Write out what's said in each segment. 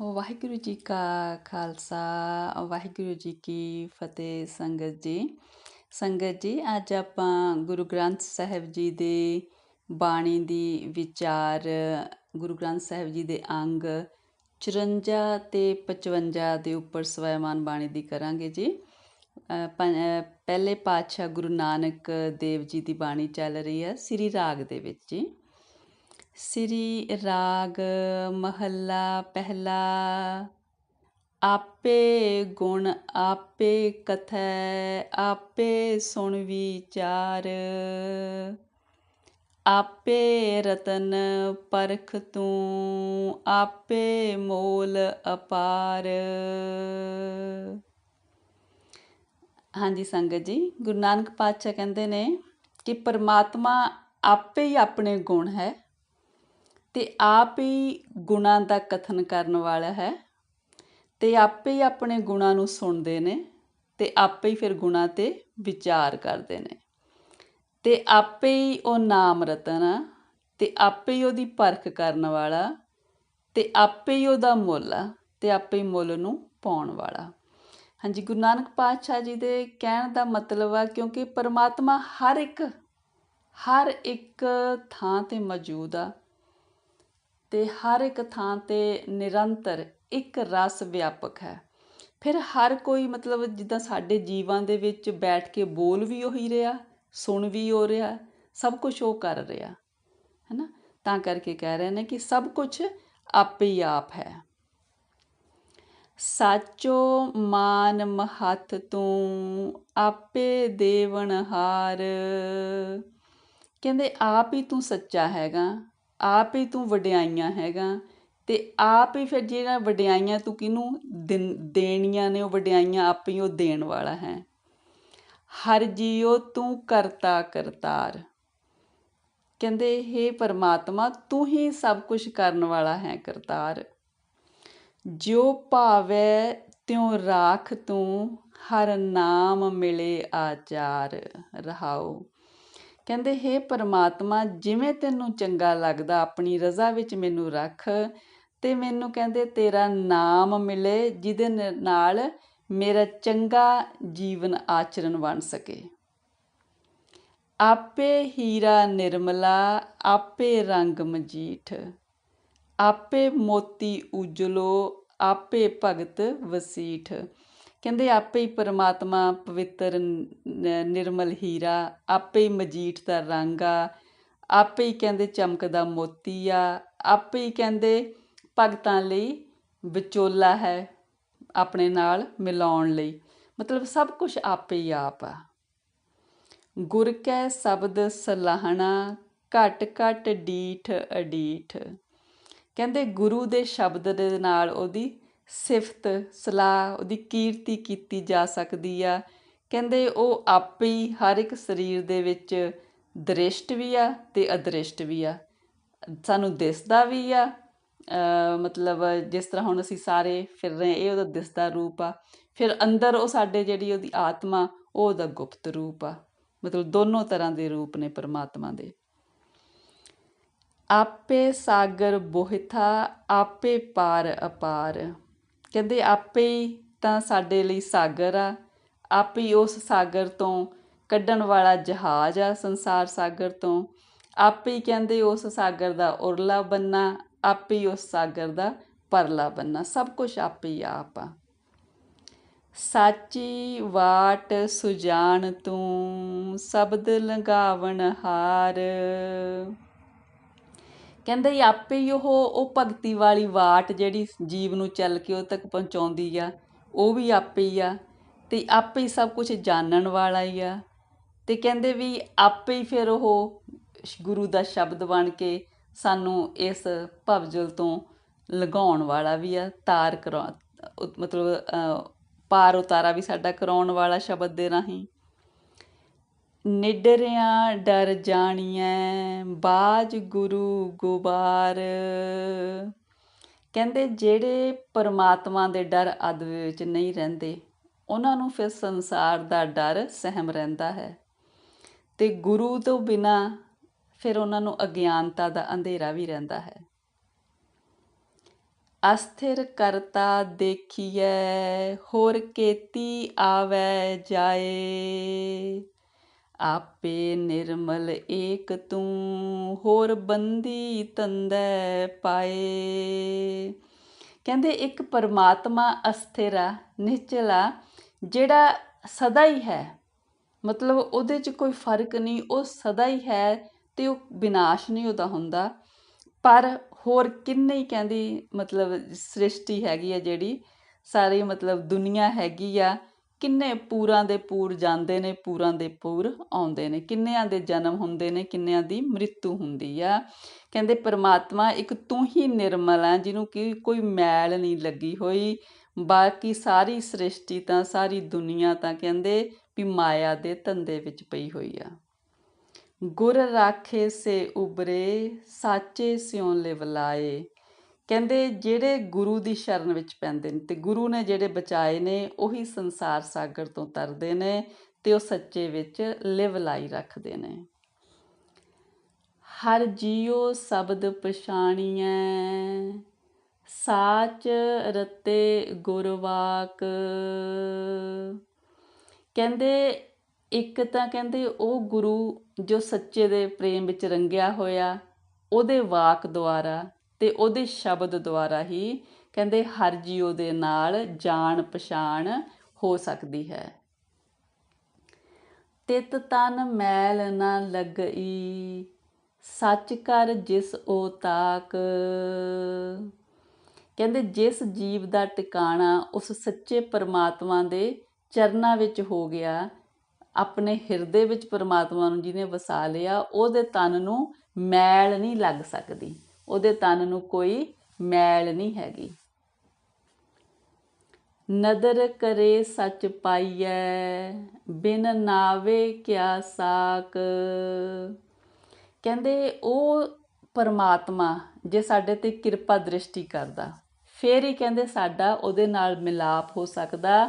ਵਾਹਿਗੁਰੂ ਜੀ ਕਾ ਖਾਲਸਾ ਵਾਹਿਗੁਰੂ ਜੀ ਕੀ ਫਤਿਹ ਸੰਗਤ ਜੀ। ਸੰਗਤ ਜੀ, ਅੱਜ ਆਪਾਂ ਗੁਰੂ ਗ੍ਰੰਥ ਸਾਹਿਬ ਜੀ ਦੇ ਬਾਣੀ ਦੀ ਵਿਚਾਰ, ਗੁਰੂ ਗ੍ਰੰਥ ਸਾਹਿਬ ਜੀ ਦੇ ਅੰਗ 54 ਤੇ 55 ਦੇ ਉੱਪਰ ਸਵੈਮਾਨ ਬਾਣੀ ਦੀ ਕਰਾਂਗੇ ਜੀ। ਪਹਿਲੇ ਪਾਤਸ਼ਾਹ ਗੁਰੂ ਨਾਨਕ ਦੇਵ ਜੀ ਦੀ ਬਾਣੀ ਚੱਲ ਰਹੀ ਹੈ, ਸ੍ਰੀ ਰਾਗ ਦੇ ਵਿੱਚ ਜੀ। ਸ੍ਰੀ, ਰਾਗ, ਮਹੱਲਾ, ਪਹਿਲਾ। ਆਪੇ ਗੁਣ ਆਪੇ ਕਥੈ, ਆਪੇ ਸੁਣ ਵਿਚਾਰ। ਆਪੇ ਰਤਨ ਪਰਖ ਤੂੰ, ਆਪੇ ਮੋਲ ਅਪਾਰ। ਹਾਂਜੀ, ਸੰਗਤ ਜੀ, ਗੁਰੂ ਨਾਨਕ ਪਾਤਸ਼ਾਹ ਕਹਿੰਦੇ ਨੇ ਕਿ ਪਰਮਾਤਮਾ ਆਪੇ ਹੀ ਆਪਣੇ ਗੁਣ ਹੈ। ਅਤੇ ਆਪ ਹੀ ਗੁਣਾਂ ਦਾ ਕਥਨ ਕਰਨ ਵਾਲਾ ਹੈ ਅਤੇ ਆਪੇ ਹੀ ਆਪਣੇ ਗੁਣਾਂ ਨੂੰ ਸੁਣਦੇ ਨੇ ਅਤੇ ਆਪੇ ਹੀ ਫਿਰ ਗੁਣਾਂ ਤੇ ਵਿਚਾਰ ਕਰਦੇ ਨੇ। ਅਤੇ ਆਪੇ ਹੀ ਉਹ ਨਾਮ ਰਤਨ ਆ ਅਤੇ ਆਪੇ ਹੀ ਉਹਦੀ ਪਰਖ ਕਰਨ ਵਾਲਾ ਅਤੇ ਆਪੇ ਹੀ ਉਹਦਾ ਮੁੱਲ ਆ ਅਤੇ ਆਪੇ ਹੀ ਮੁੱਲ ਨੂੰ ਪਾਉਣ ਵਾਲਾ। ਹਾਂਜੀ, ਗੁਰੂ ਨਾਨਕ ਪਾਤਸ਼ਾਹ ਜੀ ਦੇ ਕਹਿਣ ਦਾ ਮਤਲਬ ਆ ਕਿਉਂਕਿ ਪਰਮਾਤਮਾ ਹਰ ਇੱਕ ਹਰ ਇੱਕ ਥਾਂ ਤੇ ਮੌਜੂਦ ਆ ਤੇ ਹਰ ਇੱਕ ਥਾਂ ਤੇ ਨਿਰੰਤਰ, ਇੱਕ ਰਸ ਵਿਆਪਕ ਹੈ। ਫਿਰ ਹਰ ਕੋਈ ਮਤਲਬ ਜਿੱਦਾਂ ਸਾਡੇ ਜੀਵਾਂ ਦੇ ਵਿੱਚ ਬੈਠ ਕੇ ਬੋਲ ਵੀ ਉਹੀ ਰਿਹਾ, ਸੁਣ ਵੀ ਹੋ ਰਿਹਾ, ਸਭ ਕੁਝ ਉਹ ਕਰ ਰਿਹਾ ਹੈ ਨਾ ਤਾਂ ਕਰਕੇ ਕਹਿ ਰਹੇ ਨੇ ਕਿ ਸਭ ਕੁਝ ਆਪੇ ਹੀ ਆਪ ਹੈ। ਸਾਚੋ ਮਾਨ ਮਹੱਥ ਤੂੰ ਆਪੇ ਦੇਵਨਹਾਰ ਕਹਿੰਦੇ ਆਪ ਹੀ ਤੂੰ ਸੱਚਾ ਹੈਗਾ। ਆਪ ਹੀ ਤੂੰ ਵਡਿਆਈਆਂ ਹੈਗਾ ਤੇ ਆਪ ਹੀ ਫਿਰ ਜਿਹੜਾ ਵਡਿਆਈਆਂ ਤੂੰ ਕਿਨੂੰ ਦੇਣੀਆਂ ਨੇ ਉਹ ਵਡਿਆਈਆਂ ਆਪ ਹੀ ਉਹ ਦੇਣ ਵਾਲਾ ਹੈ। ਹਰ ਜੀਉ ਤੂੰ ਕਰਤਾ ਕਰਤਾਰ। ਕਹਿੰਦੇ हे ਪਰਮਾਤਮਾ, ਤੂੰ ਹੀ ਸਭ ਕੁਝ ਕਰਨ ਵਾਲਾ ਹੈ ਕਰਤਾਰ। ਜੋ ਭਾਵੇ, ਤਿਉ ਰਾਖ ਤੂੰ, ਹਰ ਨਾਮ ਮਿਲੇ ਆਚਾਰ। ਰਹਾਉ। ਕਹਿੰਦੇ हे ਪਰਮਾਤਮਾ, ਜਿਵੇਂ ਤੈਨੂੰ ਚੰਗਾ ਲੱਗਦਾ, ਆਪਣੀ ਰਜ਼ਾ ਵਿੱਚ ਮੈਨੂੰ ਰੱਖ ਤੇ ਮੈਨੂੰ ਕਹਿੰਦੇ, ਤੇਰਾ ਨਾਮ ਮਿਲੇ, ਜਿਹਦੇ ਨਾਲ ਮੇਰਾ ਚੰਗਾ ਜੀਵਨ ਆਚਰਣ ਬਣ ਸਕੇ। ਆਪੇ ਹੀਰਾ ਨਿਰਮਲਾ, ਆਪੇ ਰੰਗ ਮਜੀਠ, ਆਪੇ ਮੋਤੀ ਉਜਲੋ, ਆਪੇ ਭਗਤ ਵਸੀਠ। ਕਹਿੰਦੇ ਆਪੇ ਹੀ ਪਰਮਾਤਮਾ ਪਵਿੱਤਰ ਨਿਰਮਲ ਹੀਰਾ, ਆਪੇ ਹੀ ਮਜੀਠ ਦਾ ਰੰਗ ਆ ਆਪੇ ਹੀ ਕਹਿੰਦੇ ਚਮਕਦਾ ਮੋਤੀ ਆ ਆਪੇ ਹੀ ਕਹਿੰਦੇ ਭਗਤਾਂ ਲਈ ਵਿਚੋਲਾ ਹੈ ਆਪਣੇ ਨਾਲ ਮਿਲਾਉਣ ਲਈ। ਮਤਲਬ ਸਭ ਕੁਝ ਆਪੇ ਹੀ ਆਪ ਆ। ਗੁਰ ਕੈ ਸ਼ਬਦ ਸਲਾਹਣਾ, ਘਟ ਘਟ ਡੀਠ ਅਡੀਠ। ਕਹਿੰਦੇ ਗੁਰੂ ਦੇ ਸ਼ਬਦ ਦੇ ਨਾਲ ਉਹਦੀ ਸਿਫਤ ਸਲਾਹ ਉਹਦੀ ਕੀਰਤੀ ਕੀਤੀ ਜਾ ਸਕਦੀ ਆ। ਕਹਿੰਦੇ ਉਹ ਆਪੇ ਹੀ ਹਰ ਇੱਕ ਸਰੀਰ ਦੇ ਵਿੱਚ ਦ੍ਰਿਸ਼ਟ ਵੀ ਆ ਤੇ ਅਦ੍ਰਿਸ਼ਟ ਵੀ ਆ। ਸਾਨੂੰ ਦਿਸਦਾ ਵੀ ਆ। ਮਤਲਬ ਜਿਸ ਤਰ੍ਹਾਂ ਹੁਣ ਅਸੀਂ ਸਾਰੇ ਫਿਰ ਰਹੇ ਇਹ ਉਹਦਾ ਦਿਸਦਾ ਰੂਪ ਆ। ਫਿਰ ਅੰਦਰ ਉਹ ਸਾਡੇ ਜਿਹੜੀ ਉਹਦੀ ਆਤਮਾ, ਉਹ ਉਹਦਾ ਗੁਪਤ ਰੂਪ ਆ। ਮਤਲਬ ਦੋਨੋਂ ਤਰ੍ਹਾਂ ਦੇ ਰੂਪ ਨੇ ਪਰਮਾਤਮਾ ਦੇ। ਆਪੇ ਸਾਗਰ ਬੋਹਿਥਾ, ਆਪੇ ਪਾਰ ਅਪਾਰ। ਕਹਿੰਦੇ ਆਪੇ ਹੀ ਤਾਂ ਸਾਡੇ ਲਈ ਸਾਗਰ ਆ, ਆਪੇ ਹੀ ਉਸ ਸਾਗਰ ਤੋਂ ਕੱਢਣ ਵਾਲਾ ਜਹਾਜ਼ ਆ ਸੰਸਾਰ ਸਾਗਰ ਤੋਂ। ਆਪੇ ਹੀ ਕਹਿੰਦੇ ਉਸ ਸਾਗਰ ਦਾ ਉਰਲਾ ਬੰਨਾ, ਆਪੇ ਹੀ ਉਸ ਸਾਗਰ ਦਾ ਪਰਲਾ ਬੰਨਾ, ਸਭ ਕੁਝ ਆਪੇ ਹੀ ਆਪ ਆ। ਸਾਚੀ ਵਾਟ ਸੁਜਾਨ ਤੂੰ, ਸ਼ਬਦ ਲੰਗਾਵਣ ਹਾਰ। ਕਹਿੰਦੇ ਆਪੇ ਹੀ ਉਹ ਉਹ ਭਗਤੀ ਵਾਲੀ ਵਾਟ ਜਿਹੜੀ ਜੀਵ ਨੂੰ ਚੱਲ ਕੇ ਉਹ ਤੱਕ ਪਹੁੰਚਾਉਂਦੀ ਆ, ਉਹ ਵੀ ਆਪੇ ਹੀ ਆ ਤੇ ਆਪੇ ਹੀ ਸਭ ਕੁਝ ਜਾਣਨ ਵਾਲਾ ਹੀ ਆ ਤੇ ਕਹਿੰਦੇ ਵੀ ਆਪੇ ਹੀ ਫਿਰ ਉਹ ਗੁਰੂ ਦਾ ਸ਼ਬਦ ਬਣ ਕੇ ਸਾਨੂੰ ਇਸ ਭਵਜਲ ਤੋਂ ਲਗਾਉਣ ਵਾਲਾ ਵੀ ਆ, ਤਾਰ ਕਰਾ, ਮਤਲਬ ਪਾਰ ਉਤਾਰਾ ਵੀ ਸਾਡਾ ਕਰਾਉਣ ਵਾਲਾ ਸ਼ਬਦ ਦੇ ਰਾਹੀਂ। ਨਿਡਰਿਆਂ ਡਰ ਜਾਣੀਐ, ਬਾਜ ਗੁਰੂ ਗੁਬਾਰ। ਕਹਿੰਦੇ ਜਿਹੜੇ ਪਰਮਾਤਮਾ ਦੇ ਡਰ ਅਦ ਵਿੱਚ ਨਹੀਂ ਰਹਿੰਦੇ, ਉਹਨਾਂ ਨੂੰ ਫਿਰ ਸੰਸਾਰ ਦਾ ਡਰ ਸਹਿਮ ਰਹਿੰਦਾ ਹੈ। ਤੇ ਗੁਰੂ ਤੋਂ ਬਿਨਾ ਫਿਰ ਉਹਨਾਂ ਨੂੰ ਅਗਿਆਨਤਾ ਦਾ ਅੰਧੇਰਾ ਵੀ ਰਹਿੰਦਾ ਹੈ। ਅਸਥਿਰ ਕਰਤਾ ਦੇਖੀਐ, ਹੋਰ ਕੇਤੀ ਆਵੈ ਜਾਏ। ਆਪੇ ਨਿਰਮਲ ਏਕ ਤੂੰ, ਹੋਰ ਬੰਦੀ ਤੰਦੈ ਪਾਏ। ਕਹਿੰਦੇ ਇੱਕ ਪਰਮਾਤਮਾ ਅਸਥਿਰ ਆ ਨਿਸ਼ਚਲ ਆ, ਜਿਹੜਾ ਸਦਾ ਹੀ ਹੈ। ਮਤਲਬ ਉਹਦੇ 'ਚ ਕੋਈ ਫ਼ਰਕ ਨਹੀਂ, ਉਹ ਸਦਾ ਹੀ ਹੈ ਤੇ ਉਹ ਵਿਨਾਸ਼ ਨਹੀਂ ਉਹਦਾ ਹੁੰਦਾ। ਪਰ ਹੋਰ ਕਿੰਨੇ ਹੀ ਕਹਿੰਦੀ ਮਤਲਬ ਸ੍ਰਿਸ਼ਟੀ ਹੈਗੀ ਆ ਜਿਹੜੀ, ਸਾਰੀ ਮਤਲਬ ਦੁਨੀਆ ਹੈਗੀ ਆ ਕਿੰਨੇ ਪੂਰਾਂ ਦੇ ਪੂਰ ਜਾਂਦੇ ਨੇ, ਪੂਰਾਂ ਦੇ ਪੂਰ ਆਉਂਦੇ ਨੇ? ਕਿੰਨਿਆਂ ਦੇ ਜਨਮ ਹੁੰਦੇ ਨੇ, ਕਿੰਨਿਆਂ ਦੀ ਮ੍ਰਿਤੂ ਹੁੰਦੀ ਆ? ਕਹਿੰਦੇ ਪਰਮਾਤਮਾ ਇੱਕ ਤੂੰ ਹੀ ਨਿਰਮਲ ਆ, ਜਿਹਨੂੰ ਕਿ ਕੋਈ ਮੈਲ ਨਹੀਂ ਲੱਗੀ ਹੋਈ। ਬਾਕੀ ਸਾਰੀ ਸ੍ਰਿਸ਼ਟੀ ਤਾਂ, ਸਾਰੀ ਦੁਨੀਆ ਤਾਂ ਕਹਿੰਦੇ ਵੀ ਮਾਇਆ ਦੇ ਧੰਦੇ ਵਿੱਚ ਪਈ ਹੋਈ ਆ। ਗੁਰ ਰਾਖੇ ਸੇ ਉਬਰੇ, ਸਾਚੇ ਸਿਉ ਲਿਵਲਾਏ ਕਹਿੰਦੇ ਜਿਹੜੇ ਗੁਰੂ ਦੀ ਸ਼ਰਨ ਵਿੱਚ ਪੈਂਦੇ ਨੇ ਤੇ ਗੁਰੂ ਨੇ ਜਿਹੜੇ ਬਚਾਏ ਨੇ, ਉਹੀ ਸੰਸਾਰ ਸਾਗਰ ਤੋਂ ਤਰਦੇ ਨੇ ਤੇ ਉਹ ਸੱਚੇ ਵਿੱਚ ਲਿਵ ਲਾਈ ਰੱਖਦੇ ਨੇ। ਹਰ ਜੀਉ ਸ਼ਬਦ ਪਛਾਣੀਐ, ਸਾਚ ਰਤੇ ਗੁਰਵਾਕ ਕਹਿੰਦੇ, ਇੱਕ ਤਾਂ ਕਹਿੰਦੇ ਉਹ ਗੁਰੂ ਜੋ ਸੱਚੇ ਦੇ ਪ੍ਰੇਮ ਵਿੱਚ ਰੰਗਿਆ ਹੋਇਆ, ਉਹਦੇ ਵਾਕ ਦੁਆਰਾ ਤੇ ਉਹਦੇ ਸ਼ਬਦ ਦੁਆਰਾ ਹੀ ਕਹਿੰਦੇ ਹਰ ਜੀਉ ਦੇ ਨਾਲ ਜਾਣ ਪਛਾਣ ਹੋ ਸਕਦੀ ਹੈ। ਤਿਤ ਤਨ ਮੈਲ ਨਾ ਲੱਗਈ, ਸੱਚ ਕਰ ਜਿਸ ਓ ਤਾਕ। ਕਹਿੰਦੇ ਜਿਸ ਜੀਵ ਦਾ ਟਿਕਾਣਾ ਉਸ ਸੱਚੇ ਪਰਮਾਤਮਾ ਦੇ ਚਰਨਾਂ ਵਿੱਚ ਹੋ ਗਿਆ, ਆਪਣੇ ਹਿਰਦੇ ਵਿੱਚ ਪਰਮਾਤਮਾ ਨੂੰ ਜਿਹਨੇ ਵਸਾ ਲਿਆ, ਉਹਦੇ ਤਨ ਨੂੰ ਮੈਲ ਨਹੀਂ ਲੱਗ ਸਕਦੀ। ਉਹਦੇ ਤਨ ਨੂੰ ਕੋਈ ਮੈਲ ਨਹੀਂ ਹੈਗੀ। ਨਦਰ ਕਰੇ ਸੱਚ ਪਾਈਐ, ਬਿਨ ਨਾਵੇ ਕਿਆ ਸਾਕ। ਕਹਿੰਦੇ ਉਹ ਪਰਮਾਤਮਾ ਜੇ ਸਾਡੇ ਤੇ ਕਿਰਪਾ ਦ੍ਰਿਸ਼ਟੀ ਕਰਦਾ, ਫੇਰ ਹੀ ਕਹਿੰਦੇ ਸਾਡਾ ਉਹਦੇ ਨਾਲ ਮਿਲਾਪ ਹੋ ਸਕਦਾ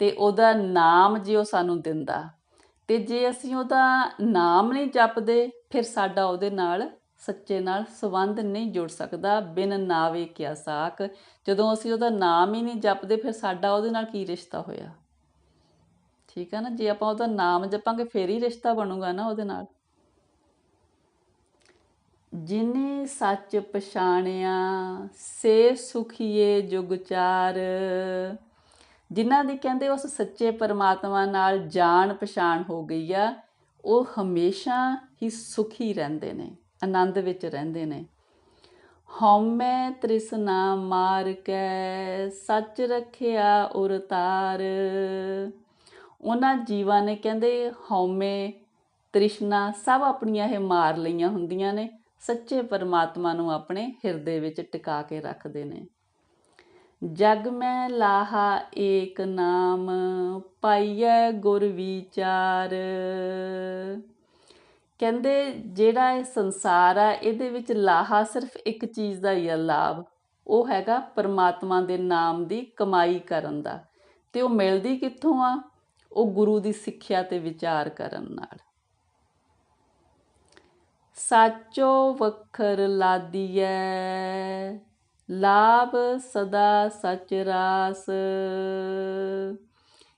ਤੇ ਉਹਦਾ ਨਾਮ ਜੇ ਉਹ ਸਾਨੂੰ ਦਿੰਦਾ ਤੇ ਜੇ ਅਸੀਂ ਉਹਦਾ ਨਾਮ ਨਹੀਂ ਜਪਦੇ, ਫਿਰ ਸਾਡਾ ਉਹਦੇ ਨਾਲ ਸੱਚੇ ਨਾਲ ਸੰਬੰਧ ਨਹੀਂ ਜੁੜ ਸਕਦਾ। ਬਿਨ ਨਾਵੇ ਕਿਆ ਸਾਕ ਜਦੋਂ ਅਸੀਂ ਉਹਦਾ ਨਾਮ ਹੀ ਨਹੀਂ ਜਪਦੇ, ਫਿਰ ਸਾਡਾ ਉਹਦੇ ਨਾਲ ਕੀ ਰਿਸ਼ਤਾ ਹੋਇਆ? ਠੀਕ ਆ ਨਾ? ਜੇ ਆਪਾਂ ਉਹਦਾ ਨਾਮ ਜਪਾਂਗੇ, ਫੇਰ ਹੀ ਰਿਸ਼ਤਾ ਬਣੂਗਾ ਨਾ ਉਹਦੇ ਨਾਲ। ਜਿਨੇ ਸੱਚ ਪਛਾਣਿਆ, ਸੇ ਸੁਖੀਏ ਜੁਗ ਚਾਰ। ਜਿਨ੍ਹਾਂ ਦੀ ਕਹਿੰਦੇ ਉਸ ਸੱਚੇ ਪਰਮਾਤਮਾ ਨਾਲ ਜਾਣ ਪਛਾਣ ਹੋ ਗਈ ਆ, ਉਹ ਹਮੇਸ਼ਾ ਹੀ ਸੁਖੀ ਰਹਿੰਦੇ ਨੇ। ਆਨੰਦ ਵਿੱਚ ਰਹਿੰਦੇ ਨੇ। ਹਉਮੈ ਤ੍ਰਿਸ਼ਨਾ ਮਾਰ ਕੇ, ਸੱਚ ਰੱਖਿਆ ਉਰਤਾਰ ਉਹਨਾਂ ਜੀਵਾਂ ਨੇ ਕਹਿੰਦੇ ਹਉਮੈ ਤ੍ਰਿਸ਼ਨਾ ਸਭ ਆਪਣੀਆਂ ਇਹ ਮਾਰ ਲਈਆਂ ਹੁੰਦੀਆਂ ਨੇ, ਸੱਚੇ ਪਰਮਾਤਮਾ ਨੂੰ ਆਪਣੇ ਹਿਰਦੇ ਵਿੱਚ ਟਿਕਾ ਕੇ ਰੱਖਦੇ ਨੇ। ਜਗ ਮੈਂ ਲਾਹਾ ਏਕ ਨਾਮ, ਪਾਈਐ ਗੁਰ ਵਿਚਾਰ। ਕਹਿੰਦੇ ਜਿਹੜਾ ਇਹ ਸੰਸਾਰ ਆ, ਇਹਦੇ ਵਿੱਚ ਲਾਹਾ ਸਿਰਫ ਇੱਕ ਚੀਜ਼ ਦਾ ਹੀ ਆ, ਲਾਭ। ਉਹ ਹੈਗਾ ਪਰਮਾਤਮਾ ਦੇ ਨਾਮ ਦੀ ਕਮਾਈ ਕਰਨ ਦਾ। ਤੇ ਉਹ ਮਿਲਦੀ ਕਿੱਥੋਂ ਆ? ਉਹ ਗੁਰੂ ਦੀ ਸਿੱਖਿਆ ਤੇ ਵਿਚਾਰ ਕਰਨ ਨਾਲ। ਸਾਚੋ ਵਖਰ ਲਾਦੀਐ, ਲਾਭ ਸਦਾ ਸਚ ਰਾਸ।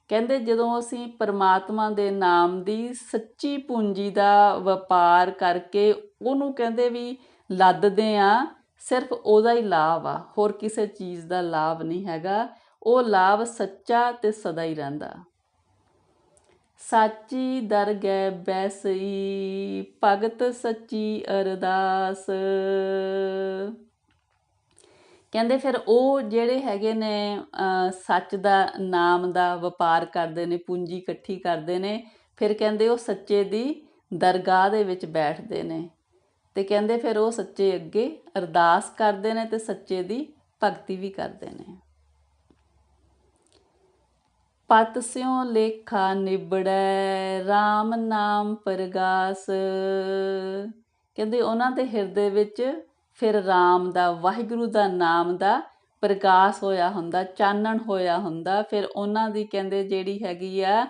ਕਹਿੰਦੇ ਜਦੋਂ ਅਸੀਂ ਪਰਮਾਤਮਾ ਦੇ ਨਾਮ ਦੀ ਸੱਚੀ ਪੂੰਜੀ ਦਾ ਵਪਾਰ ਕਰਕੇ ਉਹਨੂੰ ਕਹਿੰਦੇ ਵੀ ਲੱਦਦੇ ਆ ਸਿਰਫ ਉਹਦਾ ਹੀ ਲਾਭ ਆ, ਹੋਰ ਕਿਸੇ ਚੀਜ਼ ਦਾ ਲਾਭ ਨਹੀਂ ਹੈਗਾ। ਉਹ ਲਾਭ ਸੱਚਾ ਤੇ ਸਦਾ ਹੀ ਰਹਿੰਦਾ। ਸਾਚੀ ਦਰਗਹਿ ਬੈਸਈ, ਭਗਤ ਸੱਚੀ ਅਰਦਾਸ। ਕਹਿੰਦੇ ਫਿਰ ਉਹ ਜਿਹੜੇ ਹੈਗੇ ਨੇ ਸੱਚ ਦਾ ਨਾਮ ਦਾ ਵਪਾਰ ਕਰਦੇ ਨੇ, ਪੂੰਜੀ ਇਕੱਠੀ ਕਰਦੇ ਨੇ, ਫਿਰ ਕਹਿੰਦੇ ਉਹ ਸੱਚੇ ਦੀ ਦਰਗਾਹ ਦੇ ਵਿੱਚ ਬੈਠਦੇ ਨੇ। ਤੇ ਕਹਿੰਦੇ ਫਿਰ ਉਹ ਸੱਚੇ ਅੱਗੇ ਅਰਦਾਸ ਕਰਦੇ ਨੇ ਤੇ ਸੱਚੇ ਦੀ ਭਗਤੀ ਵੀ ਕਰਦੇ ਨੇ। ਪਤ ਸਿਉ ਲੇਖਾ ਨਿਬੜੈ RAM ਨਾਮ ਪ੍ਰਗਾਸ। ਕਹਿੰਦੇ ਉਹਨਾਂ ਦੇ ਹਿਰਦੇ ਵਿੱਚ ਫਿਰ ਰਾਮ ਦਾ, ਵਾਹਿਗੁਰੂ ਦਾ ਨਾਮ ਦਾ ਪ੍ਰਕਾਸ਼ ਹੋਇਆ ਹੁੰਦਾ, ਚਾਨਣ ਹੋਇਆ ਹੁੰਦਾ। ਫਿਰ ਉਹਨਾਂ ਦੀ ਕਹਿੰਦੇ ਜਿਹੜੀ ਹੈਗੀ ਆ,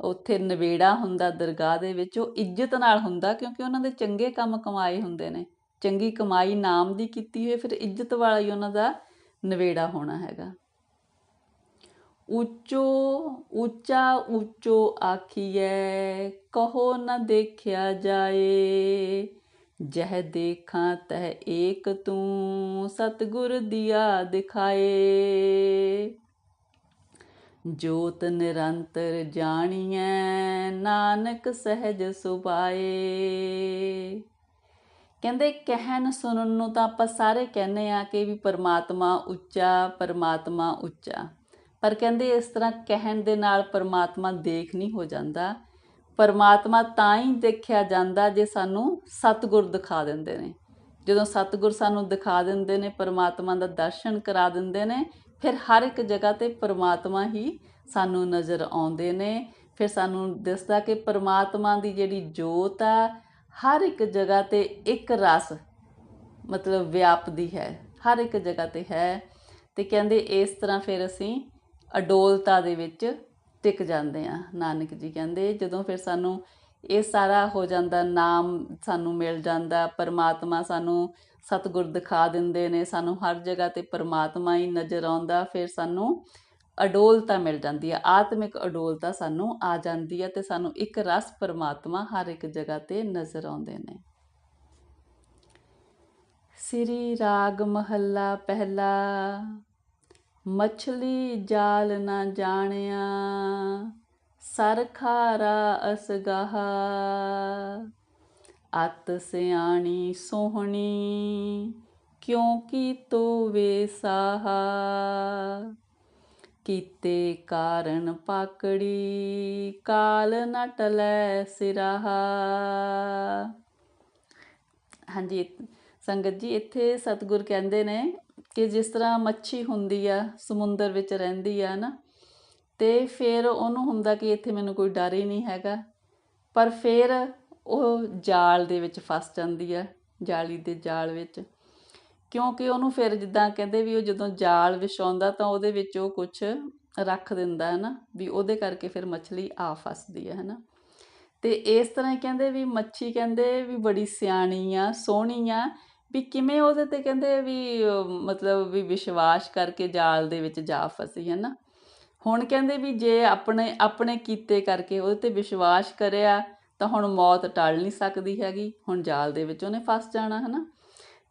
ਉੱਥੇ ਨਵੇੜਾ ਹੁੰਦਾ ਦਰਗਾਹ ਦੇ ਵਿੱਚ, ਉਹ ਇੱਜ਼ਤ ਨਾਲ ਹੁੰਦਾ ਕਿਉਂਕਿ ਉਹਨਾਂ ਦੇ ਚੰਗੇ ਕੰਮ ਕਮਾਏ ਹੁੰਦੇ ਨੇ। ਚੰਗੀ ਕਮਾਈ ਨਾਮ ਦੀ ਕੀਤੀ ਹੋਏ ਫਿਰ ਇੱਜ਼ਤ ਵਾਲਾ ਹੀ ਉਹਨਾਂ ਦਾ ਨਵੇੜਾ ਹੋਣਾ ਹੈਗਾ। ਉੱਚੋ, ਉੱਚਾ, ਉੱਚੋ ਆਖੀਐ, ਕਹੋ ਨਾ ਦੇਖਿਆ ਜਾਏ। ਜਹ ਦੇਖਾਂ ਤਹ ਏਕ ਤੂੰ, ਸਤਗੁਰ ਦਿਆ ਦਿਖਾਏ। ਜੋਤ ਨਿਰੰਤਰ ਜਾਣੀਐ, ਨਾਨਕ ਸਹਿਜ ਸੁਭਾਏ। ਕਹਿੰਦੇ, ਕਹਿਣ ਸੁਣਨ ਨੂੰ ਤਾਂ ਆਪਾਂ ਸਾਰੇ ਕਹਿੰਦੇ ਆ ਕਿ ਵੀ ਪਰਮਾਤਮਾ ਉੱਚਾ ਪਰਮਾਤਮਾ ਉੱਚਾ। ਪਰ ਕਹਿੰਦੇ ਇਸ ਤਰ੍ਹਾਂ ਕਹਿਣ ਦੇ ਨਾਲ ਪਰਮਾਤਮਾ ਦੇਖ ਨਹੀਂ ਹੋ ਜਾਂਦਾ। ਪਰਮਾਤਮਾ ਤਾਂ ਹੀ ਦੇਖਿਆ ਜਾਂਦਾ ਜੇ ਸਾਨੂੰ ਸਤਿਗੁਰ ਦਿਖਾ ਦਿੰਦੇ ਨੇ। ਜਦੋਂ ਸਤਿਗੁਰ ਸਾਨੂੰ ਦਿਖਾ ਦਿੰਦੇ ਨੇ, ਪਰਮਾਤਮਾ ਦਾ ਦਰਸ਼ਨ ਕਰਾ ਦਿੰਦੇ ਨੇ, ਫਿਰ ਹਰ ਇੱਕ ਜਗ੍ਹਾ ਤੇ ਪਰਮਾਤਮਾ ਹੀ ਸਾਨੂੰ ਨਜ਼ਰ ਆਉਂਦੇ ਨੇ। ਫਿਰ ਸਾਨੂੰ ਦਿਸਦਾ ਕਿ ਪਰਮਾਤਮਾ ਦੀ ਜਿਹੜੀ ਜੋਤ ਆ, ਹਰ ਇੱਕ ਜਗ੍ਹਾ ਤੇ ਇੱਕ ਰਸ, ਮਤਲਬ ਵਿਆਪਦੀ ਹੈ, ਹਰ ਇੱਕ ਜਗ੍ਹਾ ਤੇ ਹੈ। ਤੇ ਕਹਿੰਦੇ ਇਸ ਤਰ੍ਹਾਂ ਫਿਰ ਅਸੀਂ ਅਡੋਲਤਾ ਦੇ ਵਿੱਚ ਟਿਕ ਜਾਂਦੇ ਆ, ਨਾਨਕ ਜੀ ਕਹਿੰਦੇ, ਜਦੋਂ ਫਿਰ ਸਾਨੂੰ ਇਹ ਸਾਰਾ ਹੋ ਜਾਂਦਾ, ਨਾਮ ਸਾਨੂੰ ਮਿਲ ਜਾਂਦਾ, ਪਰਮਾਤਮਾ ਸਾਨੂੰ ਸਤਿਗੁਰ ਦਿਖਾ ਦਿੰਦੇ ਨੇ, ਸਾਨੂੰ ਹਰ ਜਗ੍ਹਾ ਤੇ ਪਰਮਾਤਮਾ ਹੀ ਨਜ਼ਰ ਆਉਂਦਾ, ਫਿਰ ਸਾਨੂੰ ਅਡੋਲਤਾ ਮਿਲ ਜਾਂਦੀ ਹੈ ਆਤਮਿਕ ਅਡੋਲਤਾ ਸਾਨੂੰ ਆ ਜਾਂਦੀ ਹੈ ਤੇ ਸਾਨੂੰ ਇੱਕ ਰਸ ਪਰਮਾਤਮਾ ਹਰ ਇੱਕ ਜਗ੍ਹਾ ਤੇ ਨਜ਼ਰ ਆਉਂਦੇ ਨੇ। ਸ੍ਰੀ ਰਾਗ ਮਹੱਲਾ ਪਹਿਲਾ ਮਛਲੀ ਜਾਲ ਨਾ ਜਾਣਿਆ, ਸਰ ਖਾਰਾ ਅਸਗਾਹਾ। ਅਤ ਸਿਆਣੀ ਸੋਹਣੀ, ਕਿਉਂਕਿ ਤੋਵੇ ਸਾਹਾ ਕੀਤੇ ਕਾਰਨ ਪਾਕੜੀ, ਕਾਲ ਨਾ ਟਲੈ ਸਿਰਾਹਾ। ਹਾਂਜੀ, ਸੰਗਤ ਜੀ, ਇੱਥੇ ਸਤਿਗੁਰ ਕਹਿੰਦੇ ਨੇ ਕਿ ਜਿਸ ਤਰ੍ਹਾਂ ਮੱਛੀ ਹੁੰਦੀ ਆ, ਸਮੁੰਦਰ ਵਿੱਚ ਰਹਿੰਦੀ ਆ ਨਾ ਤੇ ਫਿਰ ਉਹਨੂੰ ਹੁੰਦਾ ਕਿ ਇੱਥੇ ਮੈਨੂੰ ਕੋਈ ਡਰ ਹੀ ਨਹੀਂ ਹੈਗਾ। ਪਰ ਫਿਰ ਉਹ ਜਾਲ ਦੇ ਵਿੱਚ ਫਸ ਜਾਂਦੀ ਆ, ਜਾਲੀ ਦੇ ਜਾਲ ਵਿੱਚ। ਕਿਉਂਕਿ ਉਹਨੂੰ ਫਿਰ ਜਿੱਦਾਂ ਕਹਿੰਦੇ ਵੀ ਉਹ ਜਦੋਂ ਜਾਲ ਵਿਛਾਉਂਦਾ ਤਾਂ ਉਹਦੇ ਵਿੱਚ ਉਹ ਕੁਝ ਰੱਖ ਦਿੰਦਾ ਹੈ ਨਾ ਵੀ ਉਹਦੇ ਕਰਕੇ ਫਿਰ ਮੱਛਲੀ ਆ ਫਸਦੀ ਹੈ ਹਨਾ? ਤੇ ਇਸ ਤਰ੍ਹਾਂ ਕਹਿੰਦੇ ਵੀ ਮੱਛੀ ਕਹਿੰਦੇ ਵੀ ਬੜੀ ਸਿਆਣੀ ਆ, ਸੋਹਣੀ ਆ। ਵੀ ਕਿਵੇਂ ਉਹਦੇ ਤੇ ਕਹਿੰਦੇ ਵੀ ਮਤਲਬ ਵੀ ਵਿਸ਼ਵਾਸ ਕਰਕੇ ਜਾਲ ਦੇ ਵਿੱਚ ਜਾ ਫਸੀ ਹੈ ਨਾ ਹੁਣ ਕਹਿੰਦੇ ਵੀ ਜੇ ਆਪਣੇ ਆਪਣੇ ਕੀਤੇ ਕਰਕੇ ਉਹਦੇ ਤੇ ਵਿਸ਼ਵਾਸ ਕਰਿਆ, ਤਾਂ ਹੁਣ ਮੌਤ ਟਲ ਨਹੀਂ ਸਕਦੀ ਹੈਗੀ, ਹੁਣ ਜਾਲ ਦੇ ਵਿੱਚ ਉਹਨੇ ਫਸ ਜਾਣਾ ਹੈ ਨਾ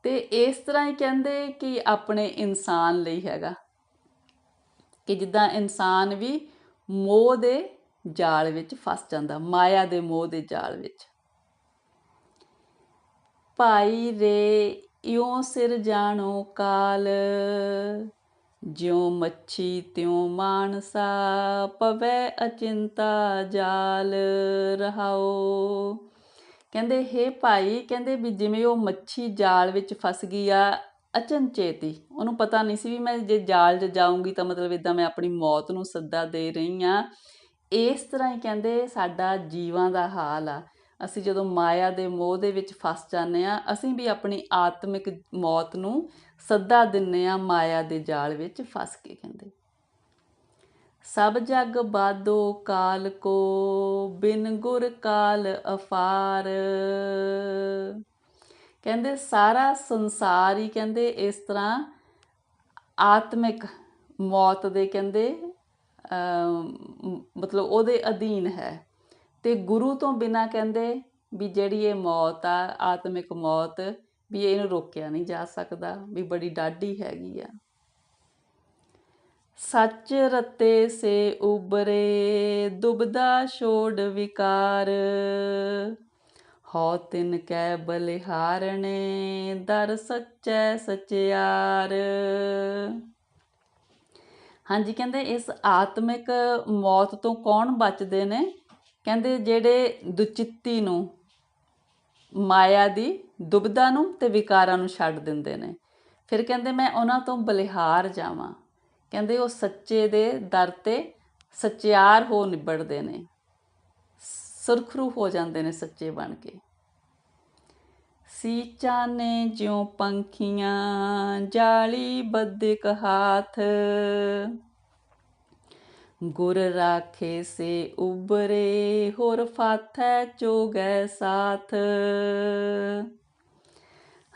ਤੇ ਇਸ ਤਰ੍ਹਾਂ ਹੀ ਕਹਿੰਦੇ ਕਿ ਆਪਣੇ ਇਨਸਾਨ ਲਈ ਹੈਗਾ। ਕਿ ਜਿੱਦਾਂ ਇਨਸਾਨ ਵੀ ਮੋਹ ਦੇ ਜਾਲ ਵਿੱਚ ਫਸ ਜਾਂਦਾ, ਮਾਇਆ ਦੇ ਮੋਹ ਦੇ ਜਾਲ ਵਿੱਚ। ਭਾਈ ਰੇ, ਇਉਂ ਸਿਰ ਜਾਣੋ ਕਾਲ। ਜਿਉ ਮੱਛੀ ਤਿਉ ਮਾਨਸਾ, ਪਵੈ ਅਚਿੰਤਾ ਜਾਲ ਰਹਾਓ। ਕਹਿੰਦੇ, ਹੇ ਭਾਈ, ਕਹਿੰਦੇ ਵੀ ਜਿਵੇਂ ਉਹ ਮੱਛੀ ਜਾਲ ਵਿੱਚ ਫਸ ਗਈ ਆ, ਅਚਨਚੇਤੀ। ਉਹਨੂੰ ਪਤਾ ਨਹੀਂ ਸੀ ਵੀ ਮੈਂ ਜੇ ਜਾਲ 'ਚ ਜਾਊਂਗੀ ਤਾਂ ਮਤਲਬ ਇਦਾਂ ਮੈਂ ਆਪਣੀ ਮੌਤ ਨੂੰ ਸੱਦਾ ਦੇ ਰਹੀ ਆ ਇਸ ਤਰ੍ਹਾਂ ਹੀ ਕਹਿੰਦੇ, ਸਾਡਾ ਜੀਵਾਂ ਦਾ ਹਾਲ ਆ। ਅਸੀਂ ਜਦੋਂ ਮਾਇਆ ਦੇ ਮੋਹ ਦੇ ਵਿੱਚ ਫਸ ਜਾਂਦੇ ਆ ਅਸੀਂ ਵੀ ਆਪਣੀ ਆਤਮਿਕ ਮੌਤ ਨੂੰ ਸੱਦਾ ਦਿੰਨੇ ਆ ਮਾਇਆ ਦੇ ਜਾਲ ਵਿੱਚ ਫਸ ਕੇ ਕਹਿੰਦੇ। ਸਭ ਜਗ ਬਾਦੋ ਕਾਲ ਕੋ, ਬਿਨ ਗੁਰ ਕਾਲ ਅਫਾਰ। ਕਹਿੰਦੇ ਸਾਰਾ ਸੰਸਾਰ ਹੀ ਕਹਿੰਦੇ ਇਸ ਤਰ੍ਹਾਂ ਆਤਮਿਕ ਮੌਤ ਦੇ ਕਹਿੰਦੇ ਮਤਲਬ ਉਹਦੇ ਅਧੀਨ ਹੈ। ਤੇ ਗੁਰੂ ਤੋਂ ਬਿਨਾ ਕਹਿੰਦੇ ਵੀ ਜਿਹੜੀ ਇਹ ਮੌਤ ਆ, ਆਤਮਿਕ ਮੌਤ, ਵੀ ਇਹਨੂੰ ਰੋਕਿਆ ਨਹੀਂ ਜਾ ਸਕਦਾ, ਵੀ ਬੜੀ ਡਾਢੀ ਹੈਗੀ ਆ। ਸੱਚ ਰਤੇ ਸੇ ਉਬਰੇ, ਦੁਬਦਾ ਛੋੜ ਵਿਕਾਰ। ਹੋ ਤਿਨ ਕੈ ਬਲਿਹਾਰਣੇ, ਦਰ ਸੱਚੈ ਸਚਿਆਰ। ਹਾਂਜੀ, ਕਹਿੰਦੇ ਇਸ ਆਤਮਿਕ ਮੌਤ ਤੋਂ ਕੌਣ ਬਚਦੇ ਨੇ? ਕਹਿੰਦੇ ਜਿਹੜੇ ਦੁਚਿੱਤੀ ਨੂੰ, ਮਾਇਆ ਦੀ ਦੁਬਦਾ ਨੂੰ ਤੇ ਵਿਕਾਰਾਂ ਨੂੰ ਛੱਡ ਦਿੰਦੇ ਨੇ। ਫਿਰ ਕਹਿੰਦੇ ਮੈਂ ਉਹਨਾਂ ਤੋਂ ਬਲਿਹਾਰ ਜਾਵਾਂ। ਕਹਿੰਦੇ ਉਹ ਸੱਚੇ ਦੇ ਦਰ ਤੇ ਸੱਚਿਆਰ ਹੋ ਨਿਬੜਦੇ ਨੇ। ਸੁਰਖਰੂ ਹੋ ਜਾਂਦੇ ਨੇ ਸੱਚੇ ਬਣ ਕੇ। ਸੀ ਨੇ ਜਿਉ ਪੰਖੀਆਂ, ਜਾਲੀ ਬੱਦਕ ਹਾਥ। ਗੁਰ ਰਾਖੇ ਸੇ ਉਬਰੇ, ਹੋਰ ਫਾਥੈ ਚੋਗੈ ਸਾਥ।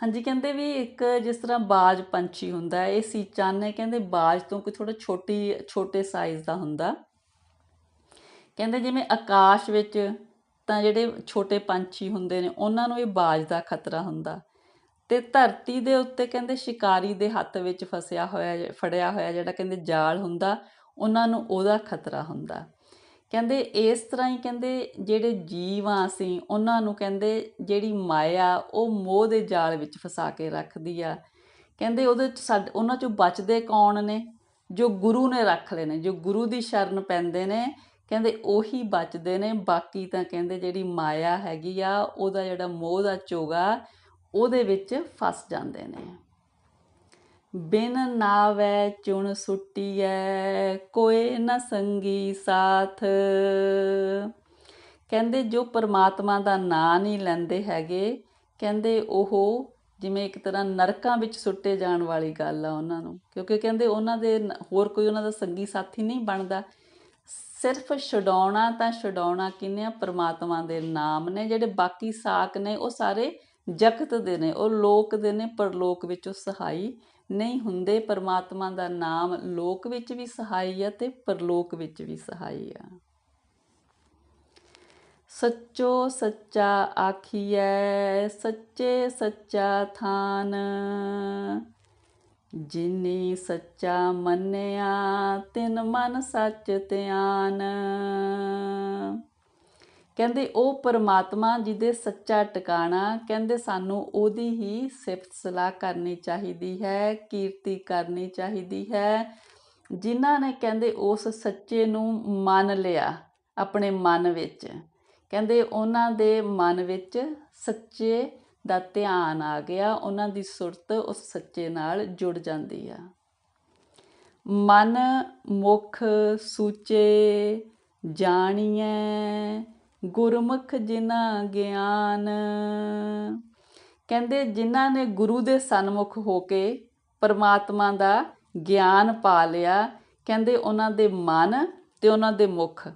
ਹਾਂਜੀ, ਕਹਿੰਦੇ ਵੀ ਇੱਕ ਜਿਸ ਤਰ੍ਹਾਂ ਬਾਜ ਪੰਛੀ ਹੁੰਦਾ ਇਹ ਸੀ ਚੰਨ ਕਹਿੰਦੇ ਬਾਜ ਤੋਂ ਕੋਈ ਥੋੜਾ ਛੋਟੀ, ਛੋਟੇ ਸਾਈਜ਼ ਦਾ ਹੁੰਦਾ। ਕਹਿੰਦੇ ਜਿਵੇਂ ਆਕਾਸ਼ ਵਿੱਚ ਤਾਂ ਜਿਹੜੇ ਛੋਟੇ ਪੰਛੀ ਹੁੰਦੇ ਨੇ, ਉਹਨਾਂ ਨੂੰ ਇਹ ਬਾਜ ਦਾ ਖਤਰਾ ਹੁੰਦਾ। ਤੇ ਧਰਤੀ ਦੇ ਉੱਤੇ ਕਹਿੰਦੇ ਸ਼ਿਕਾਰੀ ਦੇ ਹੱਥ ਵਿੱਚ ਫਸਿਆ ਹੋਇਆ, ਫੜਿਆ ਹੋਇਆ ਜਿਹੜਾ ਕਹਿੰਦੇ ਜਾਲ ਹੁੰਦਾ ਉਹਨਾਂ ਨੂੰ ਉਹਦਾ ਖਤਰਾ ਹੁੰਦਾ। ਕਹਿੰਦੇ ਇਸ ਤਰ੍ਹਾਂ ਹੀ ਕਹਿੰਦੇ ਜਿਹੜੇ ਜੀਵ ਆ ਅਸੀਂ, ਉਹਨਾਂ ਨੂੰ ਕਹਿੰਦੇ ਜਿਹੜੀ ਮਾਇਆ ਉਹ ਮੋਹ ਦੇ ਜਾਲ ਵਿੱਚ ਫਸਾ ਕੇ ਰੱਖਦੀ ਆ। ਕਹਿੰਦੇ ਉਹਦੇ ਚ ਉਹਨਾਂ ਚੋਂ ਬਚਦੇ ਕੌਣ ਨੇ? ਜੋ ਗੁਰੂ ਨੇ ਰੱਖ ਲਏ ਨੇ, ਜੋ ਗੁਰੂ ਦੀ ਸ਼ਰਨ ਪੈਂਦੇ ਨੇ, ਕਹਿੰਦੇ ਉਹੀ ਬਚਦੇ ਨੇ। ਬਾਕੀ ਤਾਂ ਕਹਿੰਦੇ ਜਿਹੜੀ ਮਾਇਆ ਹੈਗੀ ਆ, ਉਹਦਾ ਜਿਹੜਾ ਮੋਹ ਦਾ ਚੋਗਾ, ਉਹਦੇ ਵਿੱਚ ਫਸ ਜਾਂਦੇ ਨੇ। ਬਿਨ ਨਾਵੈ ਚੁਣ ਸੁੱਟੀਐ ਕੋਏ ਨ ਸੰਗੀ ਸਾਥ। ਕਹਿੰਦੇ ਜੋ ਪਰਮਾਤਮਾ ਦਾ ਨਾਂ ਨਹੀਂ ਲੈਂਦੇ ਹੈਗੇ, ਕਹਿੰਦੇ ਉਹ ਜਿਵੇਂ ਇੱਕ ਤਰ੍ਹਾਂ ਨਰਕਾਂ ਵਿੱਚ ਸੁੱਟੇ ਜਾਣ ਵਾਲੀ ਗੱਲ ਆ ਉਹਨਾਂ ਨੂੰ। ਕਿਉਂਕਿ ਕਹਿੰਦੇ ਉਹਨਾਂ ਦੇ ਹੋਰ ਕੋਈ ਉਹਨਾਂ ਦਾ ਸੰਗੀ ਸਾਥੀ ਨਹੀਂ ਬਣਦਾ। ਸਿਰਫ ਛਡਾਉਣਾ ਤਾਂ ਛਡਾਉਣਾ ਕਿਨੇ ਆ, ਪਰਮਾਤਮਾ ਦੇ ਨਾਮ ਨੇ, ਜਿਹੜੇ ਬਾਕੀ ਸਾਕ ਨੇ, ਉਹ ਸਾਰੇ ਜਗਤ ਦੇ ਨੇ, ਉਹ ਲੋਕ ਦੇ ਨੇ, ਪਰਲੋਕ ਵਿੱਚ ਉਹ ਸਹਾਈ ਨਹੀਂ ਹੁੰਦੇ, ਪਰਮਾਤਮਾ ਦਾ ਨਾਮ ਲੋਕ ਵਿੱਚ ਵੀ ਸਹਾਈ ਆ ਤੇ ਪਰਲੋਕ ਵਿੱਚ ਵੀ ਸਹਾਈ ਆ। ਸੱਚੋ ਸੱਚਾ ਆਖੀਐ, ਸੱਚੇ ਸੱਚਾ ਥਾਨ। ਜਿਨੀ ਸੱਚਾ ਮੰਨਿਆ, ਤਿਨ ਮਨ ਸੱਚ ਧਿਆਨ। ਕਹਿੰਦੇ ਉਹ ਪਰਮਾਤਮਾ ਜਿਹਦੇ ਸੱਚਾ ਟਿਕਾਣਾ, ਕਹਿੰਦੇ ਸਾਨੂੰ ਉਹਦੀ ਹੀ ਸਿਫਤ ਸਲਾਹ ਕਰਨੀ ਚਾਹੀਦੀ ਹੈ, ਕੀਰਤੀ ਕਰਨੀ ਚਾਹੀਦੀ ਹੈ। ਜਿਨ੍ਹਾਂ ਨੇ ਕਹਿੰਦੇ ਉਸ ਸੱਚੇ ਨੂੰ ਮੰਨ ਲਿਆ ਆਪਣੇ ਮਨ ਵਿੱਚ, ਕਹਿੰਦੇ ਉਹਨਾਂ ਦੇ ਮਨ ਵਿੱਚ ਸੱਚੇ ਦਾ ਧਿਆਨ ਆ ਗਿਆ, ਉਹਨਾਂ ਦੀ ਸੁਰਤ ਉਸ ਸੱਚੇ ਨਾਲ ਜੁੜ ਜਾਂਦੀ ਆ। ਮਨ ਮੁਖ ਸੂਚੇ ਜਾਣੀਐ ਗੁਰਮੁਖ ਜਿਨ੍ਹਾਂ ਗਿਆਨ। ਕਹਿੰਦੇ ਜਿਨ੍ਹਾਂ ਨੇ ਗੁਰੂ ਦੇ ਸਨਮੁਖ ਹੋ ਕੇ ਪਰਮਾਤਮਾ ਦਾ ਗਿਆਨ ਪਾ ਲਿਆ, ਕਹਿੰਦੇ ਉਹਨਾਂ ਦੇ ਮਨ ਤੇ ਉਹਨਾਂ ਦੇ ਮੁਖ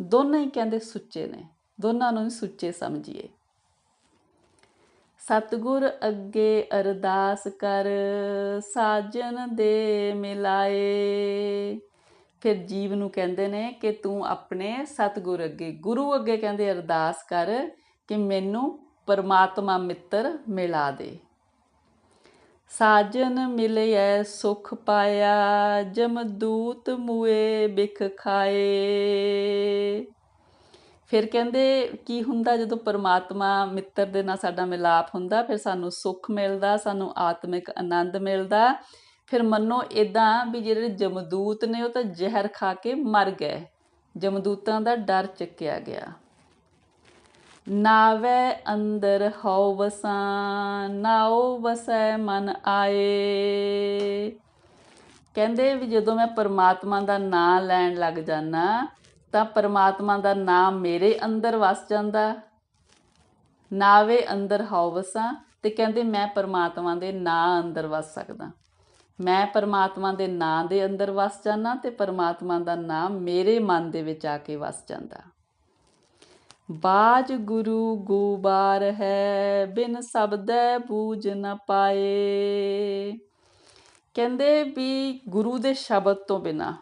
ਦੋਨੇ ਹੀ ਕਹਿੰਦੇ ਸੁੱਚੇ ਨੇ, ਦੋਨਾਂ ਨੂੰ ਹੀ ਸੁੱਚੇ ਸਮਝੀਏ। ਸਤਿਗੁਰ ਅੱਗੇ ਅਰਦਾਸ ਕਰ, ਸਾਜਨ ਦੇ ਮਿਲਾਏ। ਫਿਰ ਜੀਵ ਨੂੰ ਕਹਿੰਦੇ ਨੇ ਕਿ ਤੂੰ ਆਪਣੇ ਸਤਿਗੁਰ ਅੱਗੇ, ਗੁਰੂ ਅੱਗੇ ਕਹਿੰਦੇ ਅਰਦਾਸ ਕਰ ਕਿ ਮੈਨੂੰ ਪਰਮਾਤਮਾ ਮਿੱਤਰ ਮਿਲਾ ਦੇ। ਸਾਜਨ ਮਿਲਿਐ ਸੁਖ ਪਾਇਆ, ਜਮਦੂਤ ਮੂਏ ਬਿਖ ਖਾਏ। ਫਿਰ ਕਹਿੰਦੇ ਕੀ ਹੁੰਦਾ ਜਦੋਂ ਪਰਮਾਤਮਾ ਮਿੱਤਰ ਦੇ ਨਾਲ ਸਾਡਾ ਮਿਲਾਪ ਹੁੰਦਾ, ਫਿਰ ਸਾਨੂੰ ਸੁੱਖ ਮਿਲਦਾ, ਸਾਨੂੰ ਆਤਮਿਕ ਆਨੰਦ ਮਿਲਦਾ। ਫਿਰ ਮੰਨੋ ਇਦਾਂ ਵੀ ਜਿਹੜੇ ਜਮਦੂਤ ਨੇ ਉਹ ਤਾਂ ਜ਼ਹਿਰ ਖਾ ਕੇ ਮਰ ਗਏ। ਜਮਦੂਤਾਂ ਦਾ ਡਰ ਚੱਕਿਆ ਗਿਆ। ਨਾਵੇ ਅੰਦਰ ਹਉ ਵਸਾਂ, ਨਾਉ ਵਸੈ ਮਨ ਆਏ। ਕਹਿੰਦੇ ਵੀ ਜਦੋਂ ਮੈਂ ਪਰਮਾਤਮਾ ਦਾ ਨਾਮ ਲੈਣ ਲੱਗ ਜਾਣਾ ਤਾਂ ਪਰਮਾਤਮਾ ਦਾ ਨਾਮ ਮੇਰੇ ਅੰਦਰ ਵਸ ਜਾਂਦਾ। ਨਾਵੇ ਅੰਦਰ ਹਉ ਵਸਾਂ ਤੇ ਕਹਿੰਦੇ ਮੈਂ ਪਰਮਾਤਮਾ ਦੇ ਨਾਂ ਅੰਦਰ ਵਸ ਸਕਦਾ। ਮੈਂ ਪਰਮਾਤਮਾ ਦੇ ਨਾਂ ਦੇ ਅੰਦਰ ਵਸ ਜਾਣਾ ਤੇ ਪਰਮਾਤਮਾ ਦਾ ਨਾਮ ਮੇਰੇ ਮਨ ਦੇ ਵਿੱਚ ਆ ਕੇ ਵਸ ਜਾਂਦਾ। ਬਾਜ ਗੁਰੂ ਗੋਬਾਰ ਹੈ, ਬਿਨ ਸ਼ਬਦੈ ਬੂਝ ਨ ਪਾਏ। ਕਹਿੰਦੇ ਵੀ ਗੁਰੂ ਦੇ ਸ਼ਬਦ ਤੋਂ ਬਿਨਾ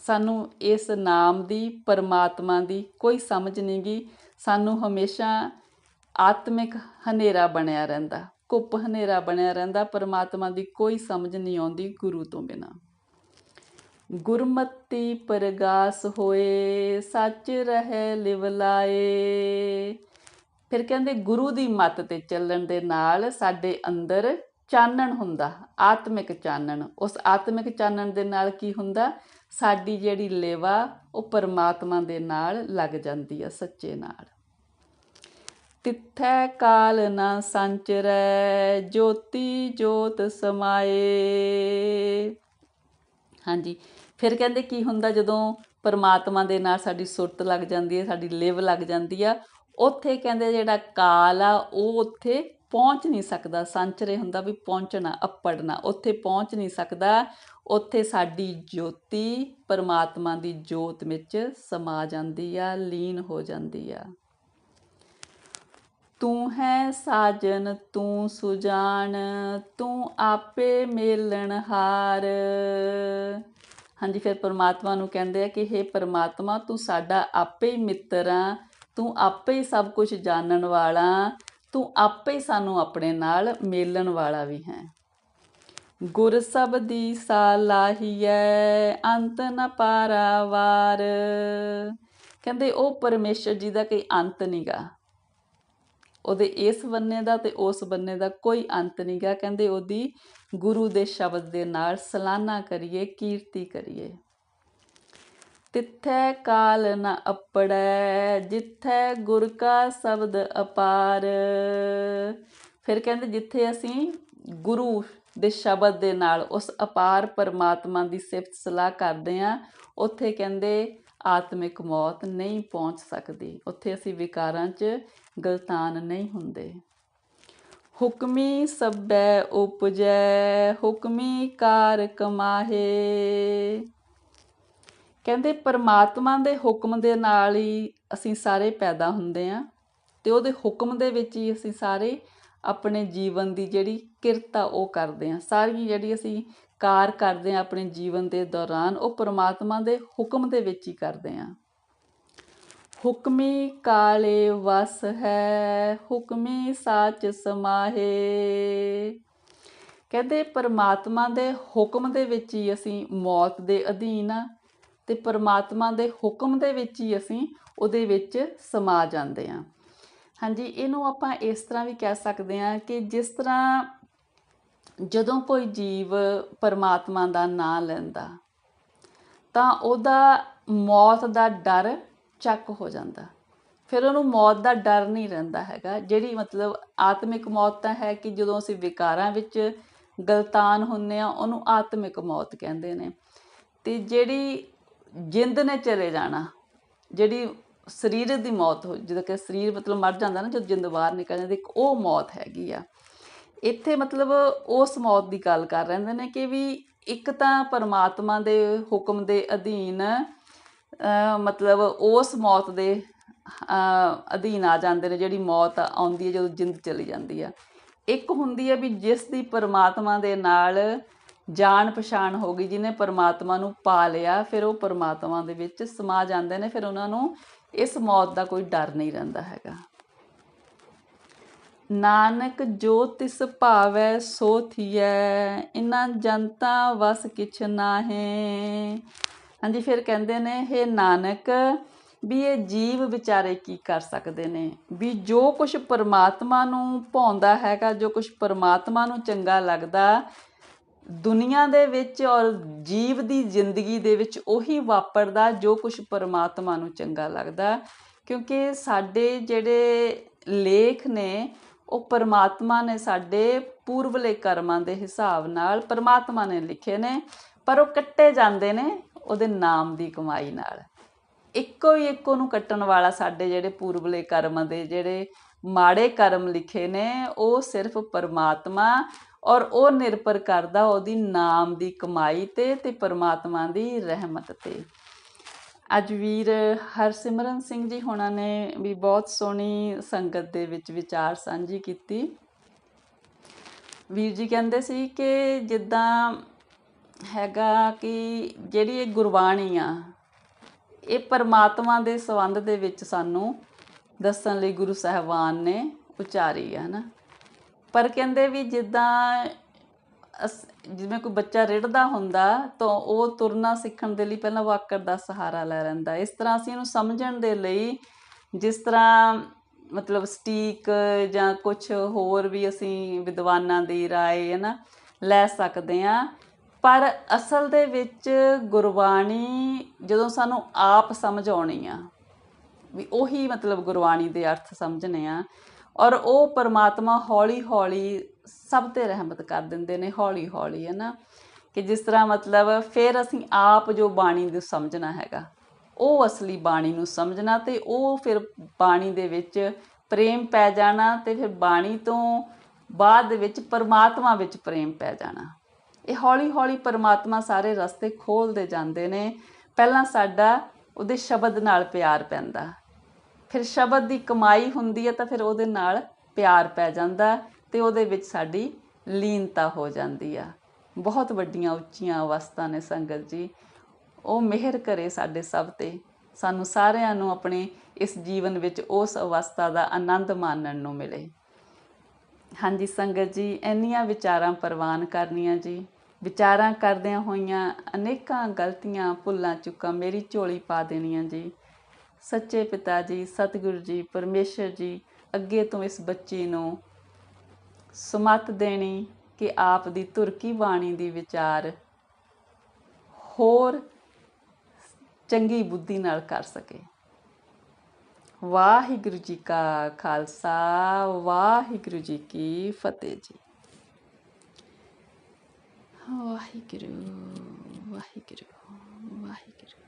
ਸਾਨੂੰ ਇਸ ਨਾਮ ਦੀ, ਪਰਮਾਤਮਾ ਦੀ ਕੋਈ ਸਮਝ ਨਹੀਂ ਗਈ ਸਾਨੂੰ ਹਮੇਸ਼ਾ ਆਤਮਿਕ ਹਨੇਰਾ ਬਣਿਆ ਰਹਿੰਦਾ। ਕੁੱਪ ਹਨੇਰਾ ਬਣਿਆ ਰਹਿੰਦਾ, ਪਰਮਾਤਮਾ ਦੀ ਕੋਈ ਸਮਝ ਨਹੀਂ ਆਉਂਦੀ ਗੁਰੂ ਤੋਂ ਬਿਨਾ। ਗੁਰਮਤੀ ਪ੍ਰਗਾਸ ਹੋਏ, ਸੱਚ ਰਹਿ ਲਿਵ ਲਾਏ। ਫਿਰ ਕਹਿੰਦੇ ਗੁਰੂ ਦੀ ਮੱਤ ਤੇ ਚੱਲਣ ਦੇ ਨਾਲ ਸਾਡੇ ਅੰਦਰ ਚਾਨਣ ਹੁੰਦਾ, ਆਤਮਿਕ ਚਾਨਣ। ਉਸ ਆਤਮਿਕ ਚਾਨਣ ਦੇ ਨਾਲ ਕੀ ਹੁੰਦਾ? ਸਾਡੀ ਜਿਹੜੀ ਲੇਵਾ, ਉਹ ਪਰਮਾਤਮਾ ਦੇ ਨਾਲ ਲੱਗ ਜਾਂਦੀ ਆ, ਸੱਚੇ ਨਾਲ। ਤਿੱਥੈ ਕਾਲ ਨਾ ਸੰਚਰੈ, ਜੋਤੀ ਜੋਤ ਸਮਾਏ। ਹਾਂਜੀ, ਫਿਰ ਕਹਿੰਦੇ ਕੀ ਹੁੰਦਾ ਜਦੋਂ ਪਰਮਾਤਮਾ ਦੇ ਨਾਲ ਸਾਡੀ ਸੁਰਤ ਲੱਗ ਜਾਂਦੀ ਹੈ, ਸਾਡੀ ਲਿਵ ਲੱਗ ਜਾਂਦੀ ਆ, ਉੱਥੇ ਕਹਿੰਦੇ ਜਿਹੜਾ ਕਾਲ ਆ, ਉਹ ਉੱਥੇ ਪਹੁੰਚ ਨਹੀਂ ਸਕਦਾ। ਸੰਚਰੇ ਹੁੰਦਾ ਵੀ ਪਹੁੰਚਣਾ, ਅੱਪੜਨਾ, ਉੱਥੇ ਪਹੁੰਚ ਨਹੀਂ ਸਕਦਾ। ਉੱਥੇ ਸਾਡੀ ਜੋਤੀ ਪਰਮਾਤਮਾ ਦੀ ਜੋਤ ਵਿੱਚ ਸਮਾ ਜਾਂਦੀ ਆ, ਲੀਨ ਹੋ ਜਾਂਦੀ ਆ। ਤੂੰ ਹੈ ਸਾਜਨ, ਤੂੰ ਸੁਜਾਨ, ਤੂੰ ਆਪੇ ਮੇਲਣਹਾਰ ਹਾਂਜੀ, ਫਿਰ ਪਰਮਾਤਮਾ ਨੂੰ ਕਹਿੰਦੇ ਆ ਕਿ हे ਪਰਮਾਤਮਾ, ਤੂੰ ਸਾਡਾ ਆਪੇ ਹੀ ਮਿੱਤਰ ਆ, ਤੂੰ ਆਪੇ ਹੀ ਸਭ ਕੁਝ ਜਾਣਨ ਵਾਲਾ, ਤੂੰ ਆਪੇ ਹੀ ਸਾਨੂੰ ਆਪਣੇ ਨਾਲ ਮੇਲਣ ਵਾਲਾ ਵੀ ਹੈ। ਗੁਰ ਸਬਦੀ ਸਾਲਾਹੀਐ ਅੰਤ ਨ ਪਾਰਾਵਾਰ। ਕਹਿੰਦੇ, ਉਹ ਪਰਮੇਸ਼ਰ ਜੀ ਦਾ ਕੋਈ ਅੰਤ ਨਹੀਂਗਾ ਉਹਦੇ ਇਸ ਬੰਨੇ ਦਾ ਤੇ ਉਸ ਬੰਨੇ ਦਾ ਕੋਈ ਅੰਤ ਨਹੀਂ ਗਾ ਕਹਿੰਦੇ ਉਹਦੀ ਗੁਰੂ ਦੇ ਸ਼ਬਦ ਦੇ ਨਾਲ ਸਲਾਨਾ ਕਰੀਏ, ਕੀਰਤੀ ਕਰੀਏ। ਤਿੱਥੈ ਕਾਲ ਨ ਅਪੜੈ, ਜਿੱਥੈ ਗੁਰ ਕਾ ਸ਼ਬਦ ਅਪਾਰ। ਫਿਰ ਕਹਿੰਦੇ ਜਿੱਥੇ ਅਸੀਂ ਗੁਰੂ ਦੇ ਸ਼ਬਦ ਦੇ ਨਾਲ ਉਸ ਅਪਾਰ ਪਰਮਾਤਮਾ ਦੀ ਸਿਫਤ ਸਲਾਹ ਕਰਦੇ ਆ ਉੱਥੇ ਕਹਿੰਦੇ ਆਤਮਿਕ ਮੌਤ ਨਹੀਂ ਪਹੁੰਚ ਸਕਦੀ। ਉੱਥੇ ਅਸੀਂ ਵਿਕਾਰਾਂ 'ਚ ਗਲਤਾਨ ਨਹੀਂ ਹੁੰਦੇ। ਹੁਕਮੀ ਸਭੈ ਉਪਜੈ, ਹੁਕਮੀ ਕਾਰ ਕਮਾਹੇ। ਕਹਿੰਦੇ ਪਰਮਾਤਮਾ ਦੇ ਹੁਕਮ ਦੇ ਨਾਲ ਹੀ ਅਸੀਂ ਸਾਰੇ ਪੈਦਾ ਹੁੰਦੇ ਆ ਤੇ ਉਹਦੇ ਹੁਕਮ ਦੇ ਵਿੱਚ ਹੀ ਅਸੀਂ ਸਾਰੇ ਆਪਣੇ ਜੀਵਨ ਦੀ ਜਿਹੜੀ ਕਿਰਤਾ ਉਹ ਕਰਦੇ ਆ। ਸਾਰੀ ਜਿਹੜੀ ਅਸੀਂ ਕਾਰ ਕਰਦੇ ਆ ਆਪਣੇ ਜੀਵਨ ਦੇ ਦੌਰਾਨ, ਉਹ ਪਰਮਾਤਮਾ ਦੇ ਹੁਕਮ ਦੇ ਵਿੱਚ ਹੀ ਕਰਦੇ ਆ। ਹੁਕਮੀ ਕਾਲੇ ਵਸ ਹੈ, ਹੁਕਮੀ ਸਾਚ ਸਮਾਹੇ। ਕਹਿੰਦੇ ਪਰਮਾਤਮਾ ਦੇ ਹੁਕਮ ਦੇ ਵਿੱਚ ਹੀ ਅਸੀਂ ਮੌਤ ਦੇ ਅਧੀਨ ਆ ਤੇ ਪਰਮਾਤਮਾ ਦੇ ਹੁਕਮ ਦੇ ਵਿੱਚ ਹੀ ਅਸੀਂ ਉਹਦੇ ਵਿੱਚ ਸਮਾ ਜਾਂਦੇ ਆ। ਹਾਂਜੀ, ਇਹਨੂੰ ਆਪਾਂ ਇਸ ਤਰ੍ਹਾਂ ਵੀ ਕਹਿ ਸਕਦੇ ਆ ਕਿ ਜਿਸ ਤਰ੍ਹਾਂ ਜਦੋਂ ਕੋਈ ਜੀਵ ਪਰਮਾਤਮਾ ਦਾ ਨਾਮ ਲੈਂਦਾ, ਤਾਂ ਉਹਦਾ ਮੌਤ ਦਾ ਡਰ ਚੱਕ ਹੋ ਜਾਂਦਾ। ਫਿਰ ਉਹਨੂੰ ਮੌਤ ਦਾ ਡਰ ਨਹੀਂ ਰਹਿੰਦਾ ਹੈਗਾ। ਜਿਹੜੀ ਮਤਲਬ ਆਤਮਿਕ ਮੌਤ ਤਾਂ ਹੈ ਕਿ ਜਦੋਂ ਅਸੀਂ ਵਿਕਾਰਾਂ ਵਿੱਚ ਗਲਤਾਨ ਹੁੰਨੇ ਆ ਉਹਨੂੰ ਆਤਮਿਕ ਮੌਤ ਕਹਿੰਦੇ ਨੇ। ਤੇ ਜਿਹੜੀ ਜਿੰਦ ਨੇ ਚਲੇ ਜਾਣਾ, ਜਿਹੜੀ ਸਰੀਰ ਦੀ ਮੌਤ ਹੋ, ਜਦੋਂ ਕਿ ਸਰੀਰ ਮਤਲਬ ਮਰ ਜਾਂਦਾ ਨਾ, ਜਦੋਂ ਜਿੰਦ ਬਾਹਰ ਨਿਕਲ ਜਾਂਦੀ, ਇੱਕ ਉਹ ਮੌਤ ਹੈਗੀ ਆ। ਇੱਥੇ ਮਤਲਬ ਉਸ ਮੌਤ ਦੀ ਗੱਲ ਕਰ ਰਹੇ ਨੇ ਕਿ ਵੀ ਇੱਕ ਤਾਂ ਪਰਮਾਤਮਾ ਦੇ ਹੁਕਮ ਦੇ ਅਧੀਨ ਮਤਲਬ ਉਸ ਮੌਤ ਦੇ ਅਧੀਨ ਆ ਜਾਂਦੇ ਨੇ ਜਿਹੜੀ ਮੌਤ ਆਉਂਦੀ ਹੈ ਜਦੋਂ ਜਿੰਦ ਚਲੀ ਜਾਂਦੀ ਆ। ਇੱਕ ਹੁੰਦੀ ਹੈ ਵੀ ਜਿਸ ਦੀ ਪਰਮਾਤਮਾ ਦੇ ਨਾਲ ਜਾਣ ਪਛਾਣ ਹੋ ਗਈ, ਜਿਹਨੇ ਪਰਮਾਤਮਾ ਨੂੰ ਪਾ ਲਿਆ, ਫਿਰ ਉਹ ਪਰਮਾਤਮਾ ਦੇ ਵਿੱਚ ਸਮਾ ਜਾਂਦੇ ਨੇ, ਫਿਰ ਉਹਨਾਂ ਨੂੰ ਇਸ ਮੌਤ ਦਾ ਕੋਈ ਡਰ ਨਹੀਂ ਰਹਿੰਦਾ ਹੈਗਾ। ਨਾਨਕ ਜੋ ਤਿਸ ਭਾਵੈ, ਸੋ ਥੀਐ ਇਨਾਂ ਜਨਤਾ ਵਸ ਕਿਛ ਨਾਹੇ। ਹਾਂਜੀ, ਫਿਰ ਕਹਿੰਦੇ ਨੇ हे ਨਾਨਕ, ਵੀ ਇਹ ਜੀਵ ਵਿਚਾਰੇ ਕੀ ਕਰ ਸਕਦੇ ਨੇ? ਵੀ ਜੋ ਕੁਝ ਪਰਮਾਤਮਾ ਨੂੰ ਭਾਉਂਦਾ ਹੈਗਾ, ਜੋ ਕੁਝ ਪਰਮਾਤਮਾ ਨੂੰ ਚੰਗਾ ਲੱਗਦਾ, ਦੁਨੀਆ ਦੇ ਵਿੱਚ ਔਰ ਜੀਵ ਦੀ ਜ਼ਿੰਦਗੀ ਦੇ ਵਿੱਚ ਉਹੀ ਵਾਪਰਦਾ, ਜੋ ਕੁਝ ਪਰਮਾਤਮਾ ਨੂੰ ਚੰਗਾ ਲੱਗਦਾ। ਕਿਉਂਕਿ ਸਾਡੇ ਜਿਹੜੇ ਲੇਖ ਨੇ, ਉਹ ਪਰਮਾਤਮਾ ਨੇ ਸਾਡੇ ਪੂਰਵਲੇ ਕਰਮਾਂ ਦੇ ਹਿਸਾਬ ਨਾਲ ਪਰਮਾਤਮਾ ਨੇ ਲਿਖੇ ਨੇ, ਪਰ ਉਹ ਕੱਟੇ ਜਾਂਦੇ ਨੇ ਉਹਦੇ ਨਾਮ ਦੀ ਕਮਾਈ ਨਾਲ। ਇੱਕੋ ਹੀ ਇੱਕੋ ਨੂੰ ਕੱਟਣ ਵਾਲਾ ਸਾਡੇ ਜਿਹੜੇ ਪੂਰਬਲੇ ਕਰਮ ਦੇ ਜਿਹੜੇ ਮਾੜੇ ਕਰਮ ਲਿਖੇ ਨੇ, ਉਹ ਸਿਰਫ ਪਰਮਾਤਮਾ ਔਰ ਉਹ ਨਿਰਭਰ ਕਰਦਾ ਉਹਦੀ ਨਾਮ ਦੀ ਕਮਾਈ ਤੇ ਤੇ ਪਰਮਾਤਮਾ ਦੀ ਰਹਿਮਤ ਤੇ। ਅੱਜ ਵੀਰ ਹਰਸਿਮਰਨ ਸਿੰਘ ਜੀ ਹੋਣਾ ਨੇ ਵੀ ਬਹੁਤ ਸੋਹਣੀ ਸੰਗਤ ਦੇ ਵਿੱਚ ਵਿਚਾਰ ਸਾਂਝੀ ਕੀਤੀ। ਵੀਰ ਜੀ ਕਹਿੰਦੇ ਸੀ ਕਿ ਜਿੱਦਾਂ ਹੈਗਾ ਕਿ ਜਿਹੜੀ ਇਹ ਗੁਰਬਾਣੀ ਆ ਇਹ ਪਰਮਾਤਮਾ ਦੇ ਸੰਬੰਧ ਦੇ ਵਿੱਚ ਸਾਨੂੰ ਦੱਸਣ ਲਈ ਗੁਰੂ ਸਾਹਿਬਾਨ ਨੇ ਉਚਾਰੀ ਹੈ ਨਾ ਪਰ ਕਹਿੰਦੇ ਵੀ ਜਿੱਦਾਂ ਜਿਵੇਂ ਕੋਈ ਬੱਚਾ ਰਿੜਦਾ ਹੁੰਦਾ ਤਾਂ ਉਹ ਤੁਰਨਾ ਸਿੱਖਣ ਦੇ ਲਈ ਪਹਿਲਾਂ ਵਾਕਰ ਦਾ ਸਹਾਰਾ ਲੈ ਲੈਂਦਾ ਇਸ ਤਰ੍ਹਾਂ ਅਸੀਂ ਇਹਨੂੰ ਸਮਝਣ ਦੇ ਲਈ ਜਿਸ ਤਰ੍ਹਾਂ ਮਤਲਬ ਸਟੀਕ ਜਾਂ ਕੁਝ ਹੋਰ ਵੀ ਅਸੀਂ ਵਿਦਵਾਨਾਂ ਦੀ رائے ਹੈ ਨਾ ਲੈ ਸਕਦੇ ਆ ਪਰ ਅਸਲ ਦੇ ਵਿੱਚ ਗੁਰਬਾਣੀ ਜਦੋਂ ਸਾਨੂੰ ਆਪ ਸਮਝ ਆਉਣੀ ਆ, ਵੀ ਉਹੀ ਮਤਲਬ ਗੁਰਬਾਣੀ ਦੇ ਅਰਥ ਸਮਝਣੇ ਆ, ਔਰ ਉਹ ਪਰਮਾਤਮਾ ਹੌਲੀ ਹੌਲੀ ਸਭ ਤੇ ਰਹਿਮਤ ਕਰ ਦਿੰਦੇ ਨੇ ਹੌਲੀ ਹੌਲੀ ਹੈ ਨਾ? ਕਿ ਜਿਸ ਤਰ੍ਹਾਂ ਮਤਲਬ ਫਿਰ ਅਸੀਂ ਆਪ ਜੋ ਬਾਣੀ ਨੂੰ ਸਮਝਣਾ ਹੈਗਾ, ਉਹ ਅਸਲੀ ਬਾਣੀ ਨੂੰ ਸਮਝਣਾ ਤੇ ਉਹ ਫਿਰ ਬਾਣੀ ਦੇ ਵਿੱਚ ਪ੍ਰੇਮ ਪੈ ਜਾਣਾ ਤੇ ਫਿਰ ਬਾਣੀ ਤੋਂ ਬਾਅਦ ਦੇ ਵਿੱਚ ਪਰਮਾਤਮਾ ਵਿੱਚ ਪ੍ਰੇਮ ਪੈ ਜਾਣਾ। ਇਹ ਹੌਲੀ ਹੌਲੀ ਪਰਮਾਤਮਾ ਸਾਰੇ ਰਸਤੇ ਖੋਲਦੇ ਜਾਂਦੇ ਨੇ। ਪਹਿਲਾਂ ਸਾਡਾ ਉਹਦੇ ਸ਼ਬਦ ਨਾਲ ਪਿਆਰ ਪੈਂਦਾ। ਫਿਰ ਸ਼ਬਦ ਦੀ ਕਮਾਈ ਹੁੰਦੀ ਹੈ ਤਾਂ ਫਿਰ ਉਹਦੇ ਨਾਲ ਪਿਆਰ ਪੈ ਜਾਂਦਾ ਤੇ ਉਹਦੇ ਵਿੱਚ ਸਾਡੀ ਲੀਨਤਾ ਹੋ ਜਾਂਦੀ ਆ। ਬਹੁਤ ਵੱਡੀਆਂ ਉੱਚੀਆਂ ਅਵਸਥਾ ਨੇ ਸੰਗਤ ਜੀ। ਉਹ ਮਿਹਰ ਕਰੇ ਸਾਡੇ ਸਭ ਤੇ। ਸਾਨੂੰ ਸਾਰਿਆਂ ਨੂੰ ਆਪਣੇ ਇਸ ਜੀਵਨ ਵਿੱਚ ਉਸ ਅਵਸਥਾ ਦਾ ਆਨੰਦ ਮਾਣਨ ਨੂੰ ਮਿਲੇ। ਹਾਂਜੀ ਸੰਗਤ ਜੀ, ਇੰਨੀਆਂ ਵਿਚਾਰਾਂ ਪ੍ਰਵਾਨ ਕਰਨੀਆਂ ਜੀ। ਵਿਚਾਰਾਂ ਕਰਦਿਆਂ ਹੋਈਆਂ ਅਨੇਕਾਂ ਗਲਤੀਆਂ ਭੁੱਲਾਂ ਚੁੱਕਾਂ ਮੇਰੀ ਝੋਲੀ ਪਾ ਦੇਣੀਆਂ ਜੀ। ਸੱਚੇ ਪਿਤਾ ਜੀ, ਸਤਿਗੁਰੂ ਜੀ, ਪਰਮੇਸ਼ਰ ਜੀ, ਅੱਗੇ ਤੋਂ ਇਸ ਬੱਚੀ ਨੂੰ ਸਮਤ ਦੇਣੀ ਕਿ ਆਪ ਦੀ ਤੁਰਕੀ ਬਾਣੀ ਦੀ ਵਿਚਾਰ ਹੋਰ ਚੰਗੀ ਬੁੱਧੀ ਨਾਲ ਕਰ ਸਕੇ। ਵਾਹਿਗੁਰੂ ਜੀ ਕਾ ਖਾਲਸਾ, ਵਾਹਿਗੁਰੂ ਜੀ ਕੀ ਫਤਿਹ ਜੀ। ワヒキルワヒキルワヒキル